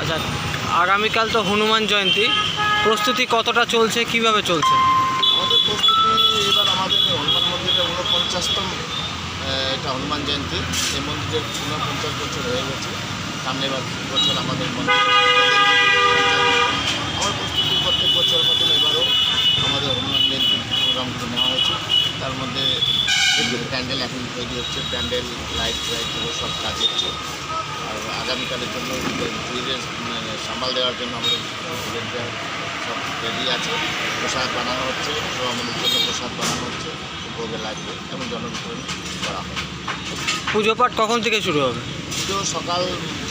আচ্ছা আগামীকাল তো হনুমান জয়ন্তী। প্রস্তুতি কতটা চলছে, কীভাবে চলছে? আমাদের প্রস্তুতি এবার আমাদের হনুমান মন্দিরের ঊনপঞ্চাশতম এটা হনুমান জয়ন্তী। এই মন্দিরের ঊনপঞ্চাশ বছর হয়ে গেছে। সামনে বছর আমাদের মন্দির তার মধ্যে প্যান্ডেল এখন তৈরি হচ্ছে প্যান্ডেল লাইট লাইট সব কাজ হচ্ছে। আর আগামীকালের জন্য ভিড়ের মানে সামাল দেওয়ার জন্য আমাদের সব রেডি আছে। প্রসাদ বানানো হচ্ছে আমাদের জন্য প্রসাদ বানানো হচ্ছে ভোগে লাগবে এবং জনবিতরণ করা হবে। পুজো পাঠ কখন থেকে শুরু হবে? পুজো সকাল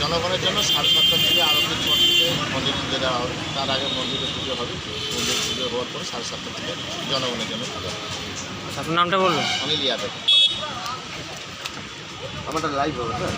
জনগণের জন্য সাড়ে সাতটা থেকে আরতির পর থেকে মন্দির পুজো দেওয়া হবে। তার আগে মন্দিরে পুজো হবে। মন্দির পুজো হওয়ার পর সাড়ে সাতটা থেকে জনগণের জন্য পুজো হবে। আপনার নামটা বলবেন আমি ইয়াদব আমাদের লাইভ হবে স্যার